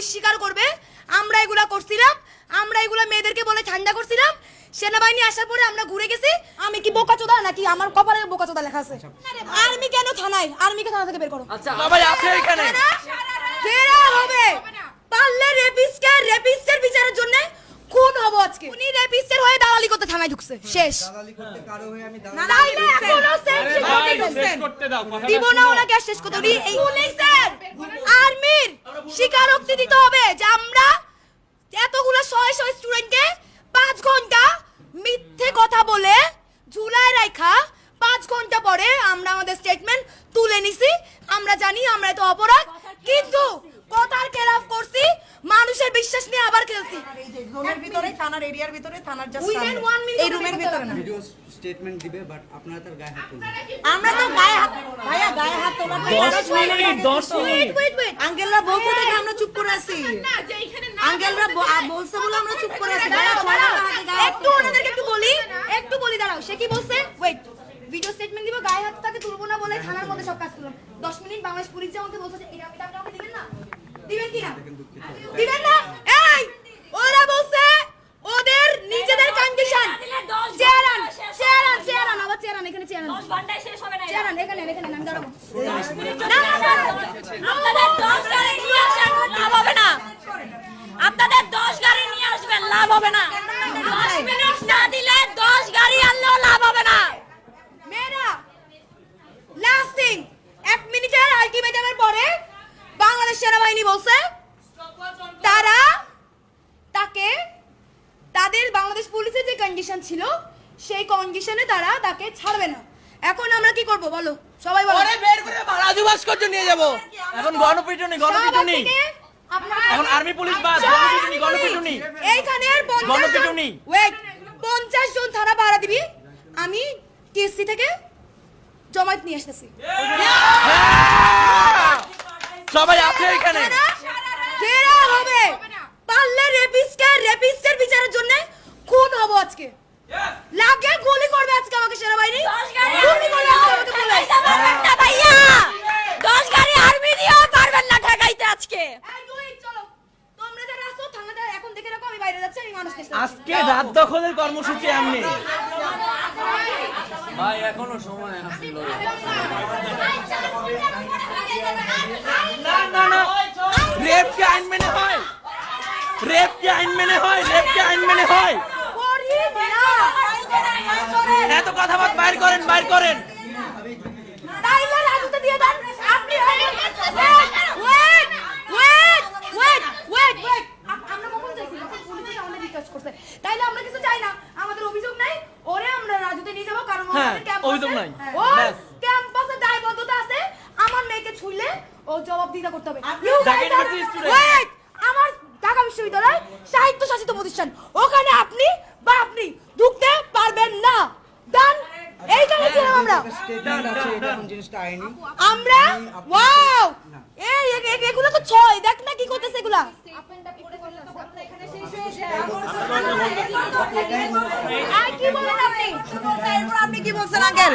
Police স্বীকার করবে। আমরা এগুলা করছিলাম। আমরা এগুলা মেয়েদেরকে বলে ঠান্ডা করছিলাম। সেনাবাহিনী আসার পরে আমরা ঘুরে গেছি। আমি কি বোকা চোদা নাকি? আমার কপালে বোকা চোদা লেখা আছে। আর্মি কেন থানায়? আর্মি কে থানা থেকে বের করো? আচ্ছা বাবা আছে এখানে। হবে। পারলে রেপিস্টকে রেপিস্টের বিচারের জন্য খুন হব আজকে? উনি রেপিস্টের হয়ে দালালি করতে থানায় ঢুকছে। শেষ। দালালি করতে কারও হয়ে আমি না। তাইলে এখনও করতে দাও দিব না ওনাকে শেষ করতে উনি এই পুলিশের আর্মির স্বীকারোক্তি দিতে হবে যে আমরা এতগুলো শয়ে শয়ে স্টুডেন্টকে পাঁচ ঘণ্টা মিথ্যে কথা বলে ঝুলায় রাখা পাঁচ ঘণ্টা পরে আমরা আমাদের স্টেটমেন্ট তুলে নিছি। আমরা জানি আমরা এটা অপরাধ কিন্তু কথার খেলাফ করছি মানুষের বিশ্বাস নিয়ে আবার খেলছি জোনের ভিতরে থানার এরিয়ার ভিতরে থানার জাস্ট এই রুমের ভিতরে না। ভিডিও স্টেটমেন্ট দিবে বাট আপনারা তার গায়ে হাত তুলবেন। আমরা তো গায়ে হাত ভাইয়া গায়ে হাত তোলার দশ মিনিট দশ মিনিট। Wait, wait, wait. আঙ্কেলরা বলছে দেখে আমরা চুপ করে আছি। আঙ্কেলরা ব- আ- বলছে বলে আমরা চুপ করে আছি। ভাইয়া দাঁড়াও, একটু ওনাদেরকে একটু বলি একটু বলি দাঁড়াও সে কি বলছে? ওয়েট ভিডিও স্টেটমেন্ট দিব গায়ে হাত তাকে তুলবো না বলে থানার মধ্যে সব কাজ করলাম দশ মিনিট বাংলাদেশ পুলিশ যে আমাকে বলছে যে এটা এটা আপনি আমাকে দিবেন না? দিবেন কি না দিবেন না এই ওরা বলছে ওদের নিজেদের কন্ডিশন চেয়ারান চেয়ারান চেয়ারান এখানে চেয়ারান ঘন্টায় শেষ হবে না এটা। চেয়ারান এখানে এখানে আমি দাঁড়াবো না, না, না, না। আপনাদের দশ গাড়ি নিয়ে আসেন, লাভ হবে না আপনাদের দশ গাড়ি নিয়ে আসবেন লাভ হবে না দশ মিনিট না দিলে দশ গাড়ি আনলেও লাভ হবে না মেয়েরা লাস্টিং এক মিনিটের আলটিমেটামের পরে বাংলাদেশ সেনাবাহিনী বলছে তারা তাকে তাদের বাংলাদেশ পুলিশের যে কন্ডিশন ছিল সেই কন্ডিশনে তারা তাকে ছাড়বে না। এখন আমরা কি করব বলো? সবাই বলো। পরে বের করে রাজু ভাস্কর্য নিয়ে যাব। এখন গণপিটুনি গণপিটুনি। এখন আর্মি পুলিশ বাদ গণপিটুনি গণপিটুনি। এইখানের পঞ্চাশ গণপিটুনি। ওয়েট পঞ্চাশ জন থানা ভাড়া দিবি? আমি টিএসসি থেকে জমায়েত নিয়ে আসতেছি! সবাই আছে এখানে। হবে। পারলে রেপিস্টকে রেপিস্টের বিচারের জন্য খুন হব আজকে। লাগে গুলি করবে আজকে আমাকে সেনাবাহিনী? গুলি করবে আজকে আমাকে পুলিশ। পারবেন না ভাইয়া! দশ গাড়ি আর্মি দিয়েও পারবেন না ঠেকাইতে আজকে। এই দুই, চলো। তোমরা যারা আছো, থানাটা এখন দেখে রাখো, আমি বাইরে যাচ্ছি, আমি মানুষকে সাথে- আজকে রাত দখলের কর্মসূচি এমনি ভাই এখনও সময় আছে না না না। রেপ কি আইন মেনে হয়? রেপ কি আইন মেনে হয়? রেপ কি আইন মেনে হয়। এত কথা দায়বদ্ধতা আছে আমার মেয়েকে ছুইলে ও জবাব দিতে করতে হবে আমার ঢাকা বিশ্ববিদ্যালয় সাহিত্য শাসিত প্রতিষ্ঠান। ওখানে আপনি বা আপনি ঢুকতে পারবেন না। ডান এইখানে ছিলাম আমরা। আমরা ওয়াও এই এগুলো তো ছয় দেখ না কি করতেছে এগুলা। আর কি বলেন আপনি? আপনি। কি বলছেন আঙ্কেল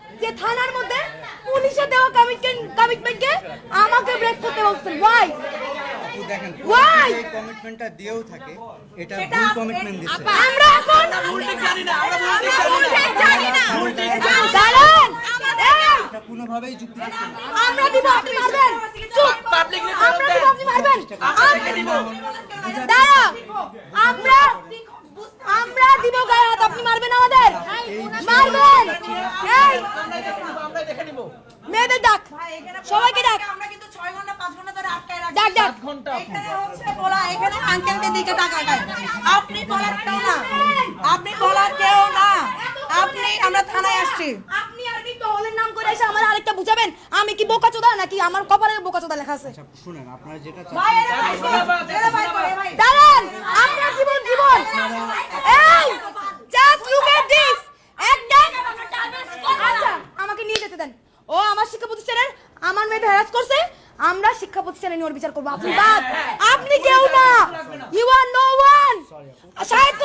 যে থানার মধ্যে পুলিশের দেওয়া কমিটমেন্ট কমিটমেন্টকে আমাকে ব্রেক করতে বলছেন ওয়াই দেখেন কমিটমেন্টটা দিয়েও থাকে এটা ভুল কমিটমেন্ট দিচ্ছে আমরা এখন জানি না আমরা জানি না। দাঁড়ান। এটা কোনোভাবেই আমরা দিব আপনি মারবেন। চুপ পাবলিক আমরা দিব আপনি মারবেন। দাঁড়া আমরা আমরা দিব গায়ে হাত আপনি মারবেন আমাদের মারবেন এই আমরা দেখে নিব মেয়েদের ডাক সবাইকে ডাক আমরা কিন্তু 6 ঘণ্টা 5 ঘণ্টা ধরে আটকায় রাখছি ডাক ডাক ঘণ্টা এখানে হচ্ছে বলা এখানে আপনি বলার কেউ না। আপনি বলার কেউ না। আপনি আমরা থানায় আসছি। আপনি আরবি টহলের নাম করে এসে আমার আরেকটা বুঝাবেন? আমি কি বোকা চোদা নাকি আমার কপালে বোকা চোদা লেখা আছে? আচ্ছা শুনেন আপনারা যেটা। দাঁড়ান! আপনার জীবন জীবন! এই জাস্ট লুক এট দিস একটা আচ্ছা আমাকে নিয়ে যেতে দেন। ও আমার শিক্ষা প্রতিষ্ঠানের আমার মেয়ে হ্যারাস করছে? আমরা শিক্ষা প্রতিষ্ঠানে নিয়ে বিচার করব। আপনি বাদ। আপনি কেউ না। ইউ আর নো ওয়ান সাহিত্য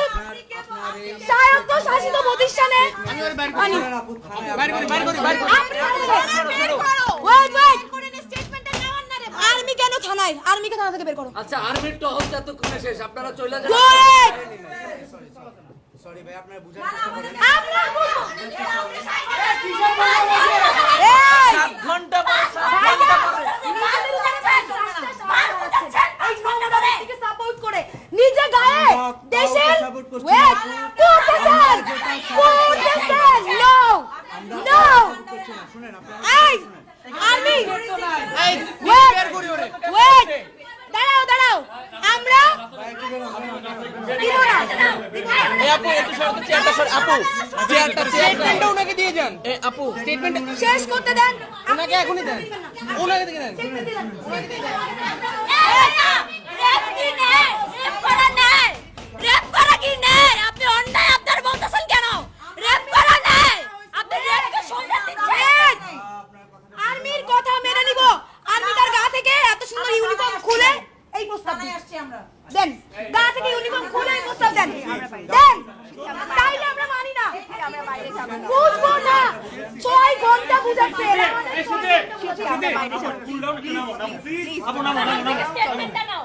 সাহিত্য শাসিত প্রতিষ্ঠানে আর্মি কেন থানায়? আর্মিকে থানা থেকে বের করো? আচ্ছা আর্মির টহল এতক্ষণে শেষ। আপনারা চলে যান। সরি ভাই আপনারা আমরা এই সাত ঘণ্টা পরে সাত ঘণ্টা পরে সাপোর্ট করে নিজে গায়ে আমরা দেশের কাউকে support করছি ওয়েট না। করতেছেন করতেছেন নো নো শুনেন আপনারা এই আর্মি এই ওয়েট বের করি ওরে ওয়েট দাঁড়াও দাঁড়াও আমরা দিব না দিব না। এই আপু একটু সরতে চেয়ারটা সর আপু চেয়ারটা স্টেটমেন্টটা ওনাকে দিয়ে যান। এ আপু স্টেটমেন্ট শেষ করতে দেন। ওনাকে এখনই দেন। ওনাকে দিয়ে দেন। রেপ কি নেই রেপ করা নেই রেপ করা কি নেই আপনি অন্যায় আপনার বলতেছেন কেন রেপ করা নেই আপনি রেপকে সন্দেহ দিচ্ছেন আর্মির কথা মেনে নিব আর্মি তার গা থেকে এত সুন্দর ইউনিফর্ম খুলে এই প্রস্তাব থানায় দিন। আসছি আমরা দেন গা থেকে ইউনিফর্ম খুলে এই প্রস্তাব দেন দেন তাইলে আমরা মানি না বুঝব না ছয় ঘণ্টা বুঝাচ্ছে এরা আমাদের স্টেটমেন্টটা নাও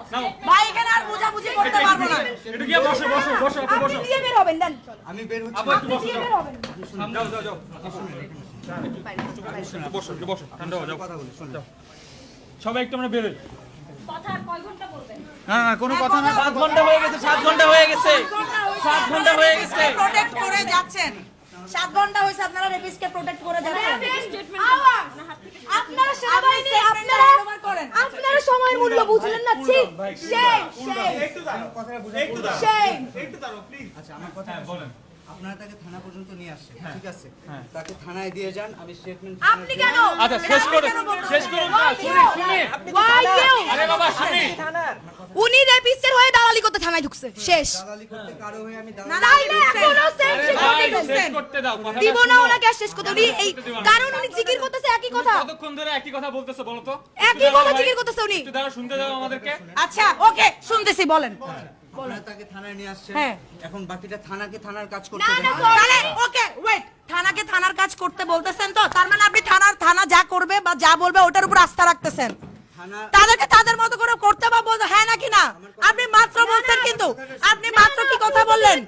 ভাই এখানে আর বুঝাবুঝি করতে পারব না আপনি দিয়ে বের হবেন দেন আমি বের হচ্ছি। আপনি দিয়ে বের হবেন। কথা বলি শুনেন। সবাই একটু আমরা বেরোই। কথা আর কয় ঘণ্টা বলবেন? না না কোনো কথা না। সাত ঘণ্টা হয়ে গেছে সাত ঘণ্টা হয়ে গেছে। সাত ঘণ্টা হয়ে গেছে। প্রোটেক্ট করে যাচ্ছেন। সাত ঘণ্টা হয়েছে আপনারা রেপিসকে প্রোটেক্ট করে যাচ্ছেন। আপনারা সেনাবাহিনী আপনারা সময়ের মূল্য বুঝলেন না? ছি সেই সেই কথাটা বুঝাই প্লিজ আচ্ছা আমার কথা বলেন। আপনারা তাকে থানা পর্যন্ত নিয়ে আসছেন ঠিক আছে? তাকে থানায় দিয়ে যান আমি স্টেটমেন্ট আপনি কেন? আচ্ছা শেষ করে শেষ করুন না শুনি শুনি আরে বাবা শুনি উনি রেপিস্টের হয়ে দালালি করতে থানায় ঢুকছে শেষ। দালালি করতে কারও হয়ে আমি দালালি না, আরে শিক্ষা শেষ করতে দাও কথা দিব না ওনাকে শেষ করতে উনি এই কারণ উনি জিকির করতেছে একই কথা। কতক্ষণ ধরে একই কথা বলতেছো বলো তো? একই কথা জিকির করতেছে উনি। একটু দাঁড়া শুনতে দাও আমাদেরকে। আচ্ছা ওকে শুনতেছি বলেন। তাকে থানায় নিয়ে আসছেন হ্যাঁ। এখন বাকিটা থানাকে থানার কাজ করতে তাহলে ওকে ওয়েট থানাকে থানার কাজ করতে বলতেছেন তো? তার মানে আপনি থানার থানা যা করবে বা যা বলবে ওটার উপর আস্থা রাখতেছেন। তাদেরকে তাদের মতো করে করতে বা বলতে হ্যাঁ নাকি না? আপনি মাত্র বলছেন কিন্তু। আপনি মাত্র কি কথা বললেন?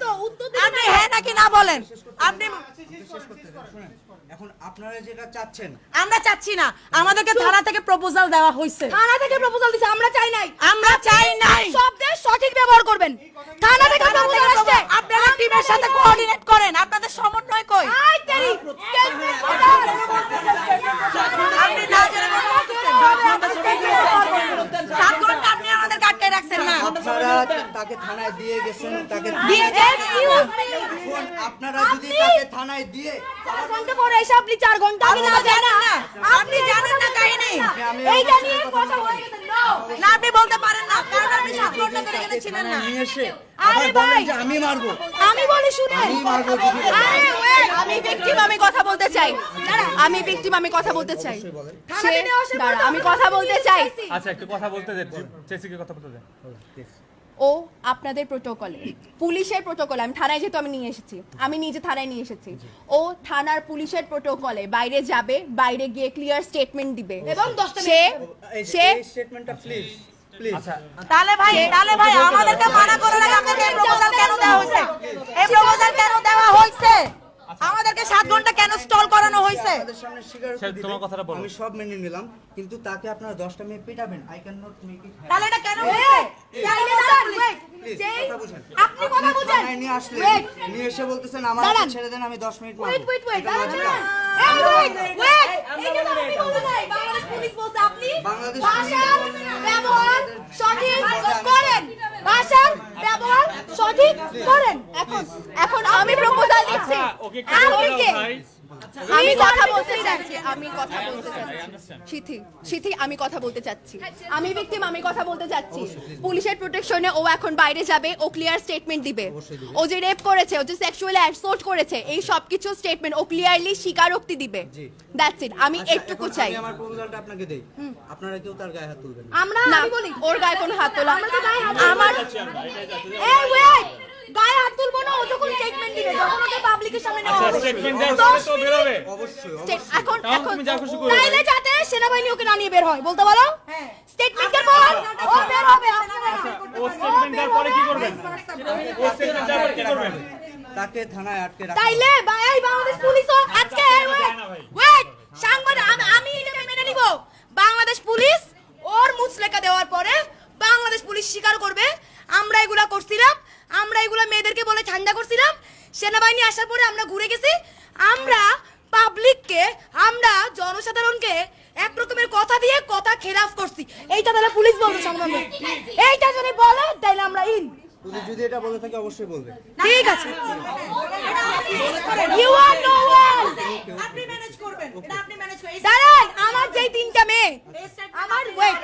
আপনি হ্যাঁ নাকি না বলেন? আপনি শেষ করতে দেন শুনেন এখন আপনারা যেটা চাচ্ছেন। আমরা চাচ্ছি না। আমাদেরকে থানা থেকে প্রপোজাল দেওয়া হয়েছে। থানা থেকে প্রপোজাল দিছে আমরা চাই নাই। আমরা চাই নাই। শব্দের সঠিক ব্যবহার করবেন। থানা থেকে প্রপোজাল আসছে। আপনারা টিমের সাথে কোঅর্ডিনেট করেন। আপনাদের সমন্বয় কই? আই তেরি স্টেটমেন্ট কোথায় আপনি না জেনে কথা বলতেছেন। সাত ঘণ্টা আপনি আমাদের আটকে রাখছেন না আপনারা তাকে থানায় দিয়ে গেছেন তাকে আপনারা যদি তাকে থানায় দিয়ে ঘণ্টা পরে এসে আপনি চার ঘণ্টা আগে আপনি না জানেন না। আপনি জানেন না কাহিনী। এইটা নিয়ে কথা গেছে না আপনি বলতে পারেন না। কারণ আপনি সাত ঘণ্টা ধরে এখানে ছিলেন না। নিয়ে এসে আরে ভাই। আমি মারবো। আমি বলি শুনে আমি মারবো আরে আমি ভিকটিম আমি কথা বলতে চাই। আমি ভিকটিম আমি কথা বলতে চাই। দাঁড়া, আমি কথা বলতে চাই। আচ্ছা একটু কথা বলতে দে চেসিকে কথা বলতে দে ও আপনাদের প্রোটোকলে পুলিশের প্রোটোকলে আমি থানায় যেহেতু আমি নিয়ে এসেছি। আমি নিজে থানায় নিয়ে এসেছি। ও থানার পুলিশের প্রোটোকলে বাইরে যাবে বাইরে গিয়ে ক্লিয়ার স্টেটমেন্ট দিবে। এবং সে সে স্টেটমেন্টটা প্লিজ প্লিজ আচ্ছা। তাহলে ভাই তাহলে ভাই আমাদেরকে মানা আপনাদের প্রপোজাল কেন দেওয়া হয়েছে? এই প্রপোজাল কেন দেওয়া হয়েছে? আমাদেরকে সাত ঘণ্টা কেন স্টল করানো হয়েছে? সামনে স্বীকার তোমার কথাটা বলো। আমি সব মেনে নিলাম কিন্তু তাকে আপনারা 10টা মেয়ে পিটাবেন। I can not make it তাহলে এটা কেন হয়েছে? চাইলে আপনি কথা বুঝেন। নিয়ে আসলে নিয়ে এসে বলতেছেন আমার ছেড়ে দেন আমি 10 মিনিট ওয়েট ওয়েট ওয়েট ব্যবহার সঠিক করেন। ভাষার ব্যবহার সঠিক করেন। এখন এখন আমি প্রপোজাল দিচ্ছি। আচ্ছা আমি কথা বলতে চাচ্ছি। আমি কথা বলতে চাচ্ছি। সিথি সিথি আমি কথা বলতে চাচ্ছি। আমি ভিকটিম আমি কথা বলতে চাচ্ছি। পুলিশের প্রোটেকশনে ও এখন বাইরে যাবে ও ক্লিয়ার স্টেটমেন্ট দিবে। ও যে রেপ করেছে ও যে সেক্সুয়ালি অ্যাসল্ট করেছে এই সব কিছু স্টেটমেন্ট ও ক্লিয়ারলি স্বীকারোক্তি দিবে। দ্যাটস ইট আমি আচ্ছা, এখন চাই। আমি আমার প্রপোজালটা আপনাকে দেই। আপনারা কেউ তার গায়ে হাত তুলবেন আমরা আমি বলি ওর গায়ে কোনো হাত তোলা আমরা তো গায়ে হাত আমার এই ওয়েট গায়ে হাত তুলবো না ও যখন স্টেটমেন্ট দিবে যখন ওকে পাবলিকের সামনে নেওয়া আচ্ছা হবে। স্টেটমেন্ট তো অবশ্যই state- অবশ্যই। এখন এখন তুমি যা খুশি করো। তাইলে যাতে সেনাবাহিনী ওকে না নিয়ে বের হয় বলতে বলো স্টেটমেন্টের পর ও বের হবে আপনারা ও স্টেটমেন্ট দেওয়ার পরে কি করবেন? ও স্টেটমেন্ট দেওয়ার পরে কি করবেন? তাকে থানায় আটকে রাখা তাইলে এই বাংলাদেশ পুলিশও আজকে ভাই। ওয়েট সাংবাদিক আমি এটা মেনে নিব। বাংলাদেশ পুলিশ ওর মুচলেকা দেওয়ার পরে বাংলাদেশ পুলিশ স্বীকার করবে আমরা এগুলা করছিলাম আমরা এগুলা মেয়েদেরকে বলে ঠান্ডা করছিলাম সেনাবাহিনী আসার পরে আমরা ঘুরে গেছি। আমরা পাবলিককে আমরা জনসাধারণকে এক রকমের কথা দিয়ে কথা খেলাফ করছি। এইটা তাহলে পুলিশ বলবে সংগ্রামে এইটা যদি বলে তাহলে আমরা ইন পুলিশ যদি এটা বলে থাকে অবশ্যই বলবে। ঠিক আছে। ইউ আর নো ওয়ান আপনি ম্যানেজ করবেন এটা আপনি ম্যানেজ করে দাঁড়ান আমার যেই তিনটা মেয়ে আমার ওয়েট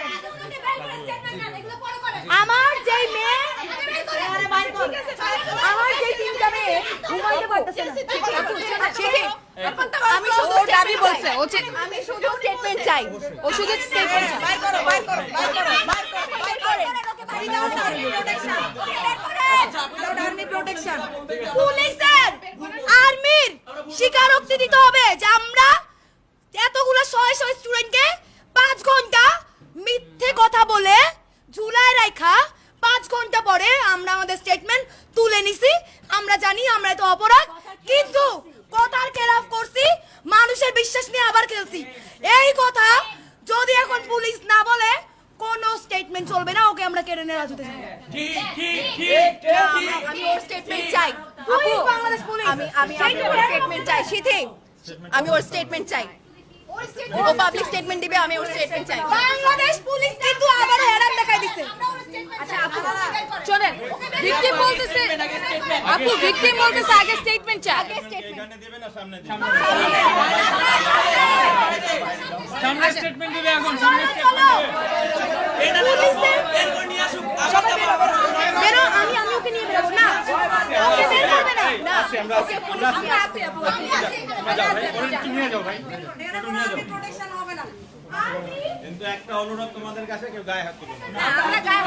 আমার যেই মেয়ে আমার যেই তিনটা মেয়ে ঘুমাইতে পারতেছে না আমি শুধু দাবি বলছে, ও আমি শুধু স্টেটমেন্ট চাই ও শুধু স্টেটমেন্ট চাই বাই করো বাই করো বাই করো বাই করো without army protection without army protection পুলিশের আর্মির স্বীকারোক্তি দিতে হবে যে আমরা এতগুলো শয়ে শয়ে স্টুডেন্টকে পাঁচ ঘণ্টা মিথ্যে কথা বলে ঝুলায় রাখা পাঁচ ঘণ্টা পরে আমরা আমাদের স্টেটমেন্ট তুলে নিছি আমরা জানি আমরা এত অপরাধ কিন্তু কথার খেলাফ করছি মানুষের বিশ্বাস নিয়ে আবার খেলছি এই কথা যদি এখন পুলিশ না বলে কোনো স্টেটমেন্ট চলবে না ওকে আমরা কেড়ে নিয়ে রাজুতে যাব ঠিক ঠিক ঠিক ঠিক আমি ওর স্টেটমেন্ট চাই। আপু, বাংলাদেশ পুলিশ। আমি আমি আমি ওর স্টেটমেন্ট চাই। সিথি আমি ওর স্টেটমেন্ট চাই। ও পাবলিক স্টেটমেন্ট দিবে আমি ওর স্টেটমেন্ট চাই। বাংলাদেশ পুলিশ কিন্তু আবার হেরান দেখাই দিছে। আচ্ছা আপু চলেন। ভিকটিম বলতেছে আপু ভিকটিম বলতেছে আগে স্টেটমেন্ট চাই। আগে স্টেটমেন্ট এখানে দিবে না সামনে সামনে স্টেটমেন্ট দিবে। এখন সামনে স্টেটমেন্ট দিবে। পুলিশের- বের করে নিয়ে আসুক আবার যাব। বেরো আমি আমি ওকে নিয়ে বেরোবো। না ওকে বের করবে না। না ওকে পুলিশ আমরা আছি আপু আমি আছি তোমরা যাও ভাই। ওরে নিয়ে যাও। প্রোটেকশন হবে না। কিন্তু একটা অনুরোধ তোমাদের কাছে কেউ গায়ে হাত তুলবে না। আমরা গায়ে